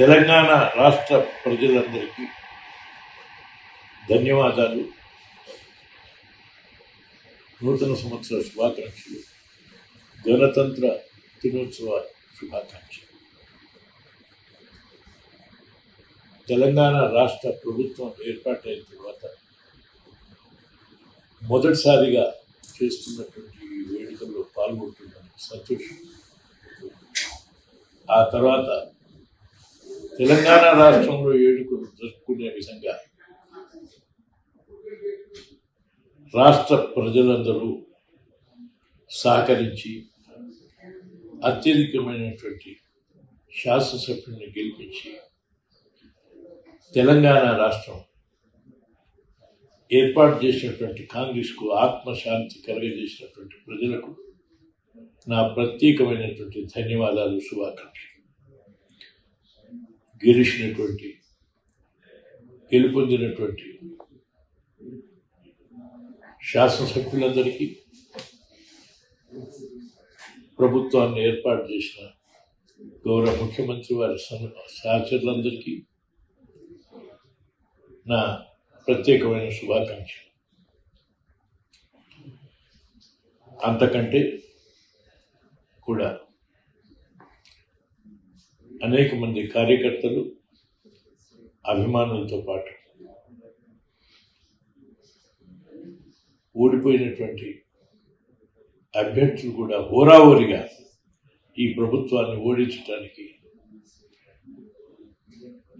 తెలంగాణ రాష్ట్ర ప్రజలందరికీ ధన్యవాదాలు. నూతన సంవత్సర శుభాకాంక్షలు. గణతంత్ర దినోత్సవ శుభాకాంక్షలు. తెలంగాణ రాష్ట్ర ప్రభుత్వం ఏర్పాటైన తర్వాత మొదటిసారిగా చేస్తున్నటువంటి ఈ వేడుకల్లో పాల్గొంటున్నాను సంతోషం. ఆ తర్వాత తెలంగాణ రాష్ట్రంలో వేడుకలు జరుపుకునే విధంగా రాష్ట్ర ప్రజలందరూ సహకరించి అత్యధికమైనటువంటి శాసనసభ్యుల్ని గెలిపించి తెలంగాణ రాష్ట్రం ఏర్పాటు చేసినటువంటి కాంగ్రెస్కు ఆత్మశాంతి కలగజేసినటువంటి ప్రజలకు నా ప్రత్యేకమైనటువంటి ధన్యవాదాలు శుభాకాంక్షలు. గెలిచినటువంటి గెలుపొందినటువంటి శాసనసభ్యులందరికీ ప్రభుత్వాన్ని ఏర్పాటు చేసిన గౌరవ ముఖ్యమంత్రి వారి సహ- సహచరులందరికీ నా ప్రత్యేకమైన శుభాకాంక్షలు. అంతకంటే కూడా అనేక మంది కార్యకర్తలు అభిమానులతో పాటు ఓడిపోయినటువంటి అభ్యర్థులు కూడా హోరాహోరిగా ఈ ప్రభుత్వాన్ని ఓడించడానికి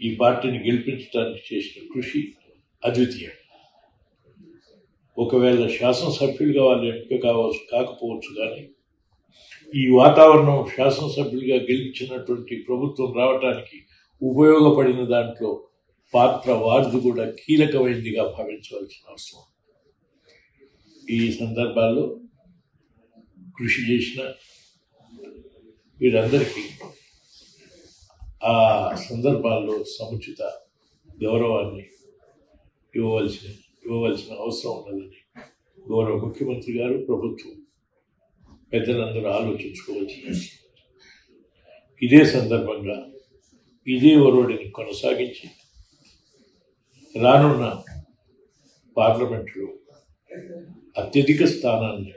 ఈ పార్టీని గెలిపించడానికి చేసిన కృషి అద్వితీయం. ఒకవేళ శాసనసభ్యులుగా వాళ్ళు ఎంపిక కావచ్చు కాకపోవచ్చు కానీ ఈ వాతావరణం శాసనసభ్యులుగా గెలిపించినటువంటి ప్రభుత్వం రావటానికి ఉపయోగపడిన దాంట్లో పాత్ర వారిది కూడా కీలకమైనదిగా భావించవలసిన అవసరం. ఈ సందర్భాల్లో కృషి చేసిన వీరందరికీ ఆ సందర్భాల్లో సముచిత గౌరవాన్ని ఇవ్వవలసిన ఇవ్వవలసిన అవసరం ఉన్నదని గౌరవ ముఖ్యమంత్రి గారు ప్రభుత్వం పెద్దలందరూ ఆలోచించుకోవాల్సిన ఇదే సందర్భంగా ఇదే ఒరవడిని కొనసాగించి రానున్న పార్లమెంటులో అత్యధిక స్థానాన్ని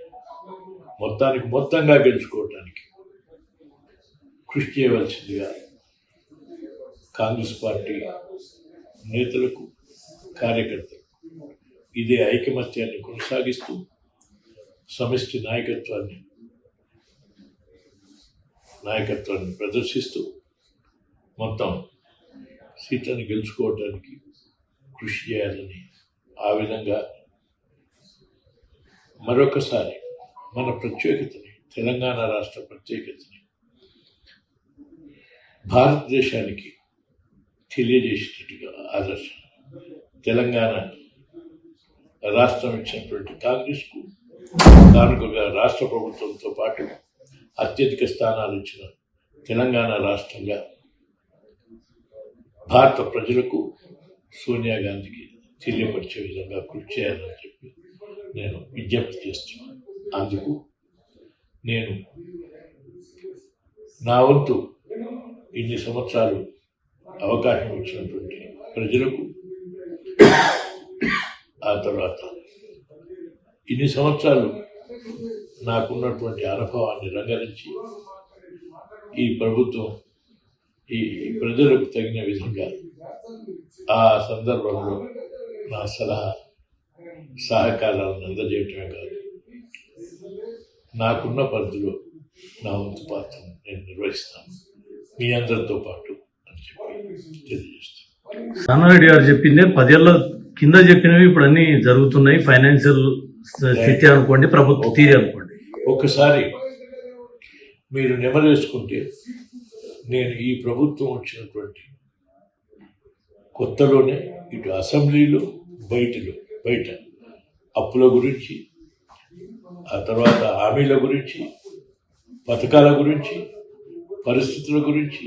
మొత్తానికి మొత్తంగా గెలుచుకోవటానికి కృషి చేయవలసిందిగా కాంగ్రెస్ పార్టీ నేతలకు కార్యకర్తలకు ఇదే ఐకమత్యాన్ని కొనసాగిస్తూ సమిష్టి నాయకత్వాన్ని నాయకత్వాన్ని ప్రదర్శిస్తూ మొత్తం సీట్లను గెలుచుకోవటానికి కృషి చేయాలని ఆ విధంగా మరొకసారి మన ప్రత్యేకతని తెలంగాణ రాష్ట్ర ప్రత్యేకతని భారతదేశానికి తెలియజేసేటట్టుగా ఆదర్శం తెలంగాణ రాష్ట్రం ఇచ్చినటువంటి కాంగ్రెస్కు కానుకగా రాష్ట్ర ప్రభుత్వంతో పాటు అత్యధిక స్థానాలు ఇచ్చిన తెలంగాణ రాష్ట్రంగా భారత ప్రజలకు సోనియా గాంధీకి తెలియపరిచే విధంగా కృషి చేయాలని చెప్పి నేను విజ్ఞప్తి చేస్తున్నాను. అందుకు నేను నా వంతు ఇన్ని సంవత్సరాలు అవకాశం ఇచ్చినటువంటి ప్రజలకు ఆ తర్వాత ఇన్ని సంవత్సరాలు నాకున్నటువంటి అనుభవాన్ని రంగరించి ఈ ప్రభుత్వం ఈ ప్రజలకు తగిన విధంగా ఆ సందర్భంలో నా సలహా సహకారాలను అందజేయటమే కాదు నాకున్న పరిధిలో నా వంతు పాత్రను నేను నిర్వహిస్తాను. మీ అందరితో పాటు అని చెప్పి తెలియజేస్తాను. రామారెడ్డి గారు చెప్పిందే పదేళ్ళ కింద చెప్పినవి ఇప్పుడు అన్ని జరుగుతున్నాయి. ఫైనాన్షియల్ స్థితి అనుకోండి ప్రభుత్వ తీరి అనుకోండి. ఒకసారి మీరు నెమరేసుకుంటే నేను ఈ ప్రభుత్వం వచ్చినటువంటి కొత్తలోనే ఇటు అసెంబ్లీలో బయటలో బయట అప్పుల గురించి ఆ తర్వాత హామీల గురించి పథకాల గురించి పరిస్థితుల గురించి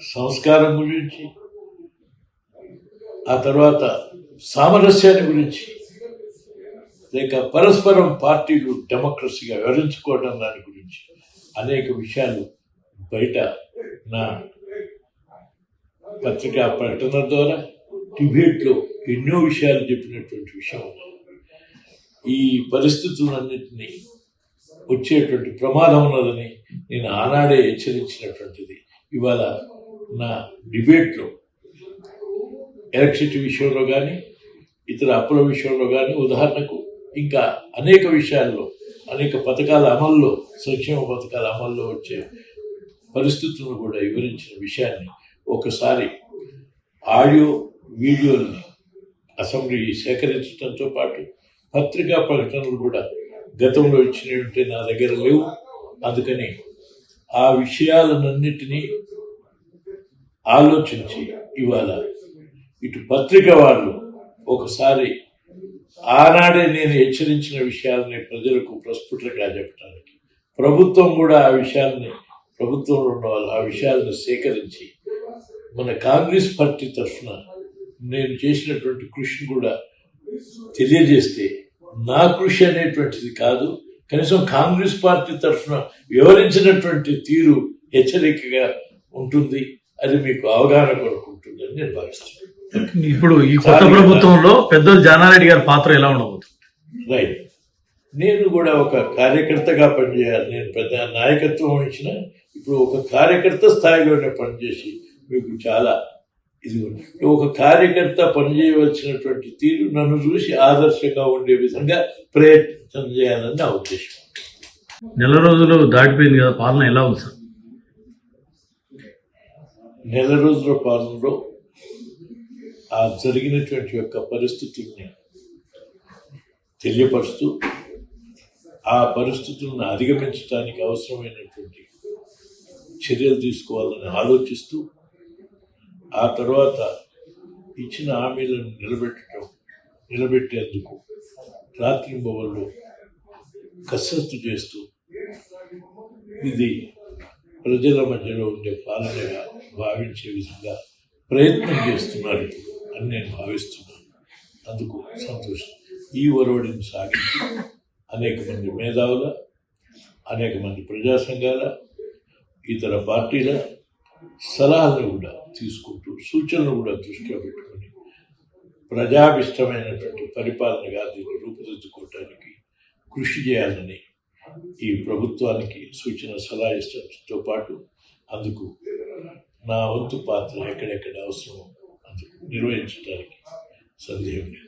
సంస్కారం గురించి ఆ తర్వాత సామరస్యాన్ని గురించి లేక పరస్పరం పార్టీలు డెమోక్రసీగా వివరించుకోవడం దాని గురించి అనేక విషయాలు బయట నా పత్రికా ప్రకటన ద్వారా డిబేట్లో ఎన్నో విషయాలు చెప్పినటువంటి విషయం ఈ పరిస్థితులన్నింటినీ వచ్చేటువంటి ప్రమాదం ఉన్నదని నేను ఆనాడే హెచ్చరించినటువంటిది. ఇవాళ నా డిబేట్లో ఎలక్ట్రిసిటీ విషయంలో కానీ ఇతర అప్పుల విషయంలో కానీ ఉదాహరణకు ఇంకా అనేక విషయాల్లో అనేక పథకాల అమల్లో సంక్షేమ పథకాల అమల్లో వచ్చే పరిస్థితులను కూడా వివరించిన విషయాన్ని ఒకసారి ఆడియో వీడియోల్ని అసెంబ్లీ సేకరించడంతో పాటు పత్రికా ప్రకటనలు కూడా గతంలో ఇచ్చినవి ఉంటే నా దగ్గర లేవు. అందుకని ఆ విషయాలన్నింటినీ ఆలోచించి ఇవాళ ఇటు పత్రిక వాళ్ళు ఒకసారి ఆనాడే నేను హెచ్చరించిన విషయాలని ప్రజలకు ప్రస్ఫుటంగా చెప్పడానికి. ప్రభుత్వం కూడా ఆ విషయాల్ని ప్రభుత్వంలో ఉన్న వాళ్ళు ఆ విషయాలను సేకరించి మన కాంగ్రెస్ పార్టీ తరఫున నేను చేసినటువంటి కృషిని కూడా తెలియజేస్తే నా కృషి అనేటువంటిది కాదు. కనీసం కాంగ్రెస్ పార్టీ తరఫున వివరించినటువంటి తీరు హెచ్చరికగా ఉంటుంది. అది మీకు అవగాహన కొనుక్కుంటుందని నేను భావిస్తున్నాను. ఇప్పుడు ఈ కొత్త ప్రభుత్వంలో పెద్దలు జానారెడ్డి గారి పాత్ర ఎలా ఉండబోతుంది? రైట్ నేను కూడా ఒక కార్యకర్తగా పనిచేయాలి. నేను పెద్ద నాయకత్వం వహించిన ఇప్పుడు ఒక కార్యకర్త స్థాయిలోనే పనిచేసి మీకు చాలా ఇది ఉంది. ఒక కార్యకర్త పనిచేయవలసినటువంటి తీరు నన్ను చూసి ఆదర్శంగా ఉండే విధంగా ప్రయత్నం చేయాలని నా ఉద్దేశం. నెల రోజులు దాటిపోయింది కదా పాలన ఎలా ఉంది సార్? నెల రోజుల పాలనలో ఆ జరిగినటువంటి యొక్క పరిస్థితుల్ని తెలియపరుస్తూ ఆ పరిస్థితులను అధిగమించడానికి అవసరమైనటువంటి చర్యలు తీసుకోవాలని ఆలోచిస్తూ ఆ తర్వాత ఇచ్చిన హామీలను నిలబెట్టడం నిలబెట్టేందుకు రాత్రి మొబైల్లో కసరత్తు చేస్తూ ఇది ప్రజల మధ్యలో ఉండే పాలనగా భావించే విధంగా ప్రయత్నం చేస్తున్నారు. అని నేను భావిస్తున్నాను. అందుకు సంతోషం. ఈ ఒరవడిని సాగించి అనేక మంది మేధావుల అనేక మంది ప్రజా సంఘాల ఇతర పార్టీల సలహాలను కూడా తీసుకుంటూ సూచనలు కూడా దృష్టిలో పెట్టుకొని ప్రజాభిష్టమైనటువంటి పరిపాలనగా దీన్ని రూపుదిద్దుకోవటానికి కృషి చేయాలని ఈ ప్రభుత్వానికి సూచన సలహా ఇష్టంతో పాటు అందుకు నా వంతు పాత్ర ఎక్కడెక్కడ అవసరమో నిర్వహించడానికి సందేహం లేదు.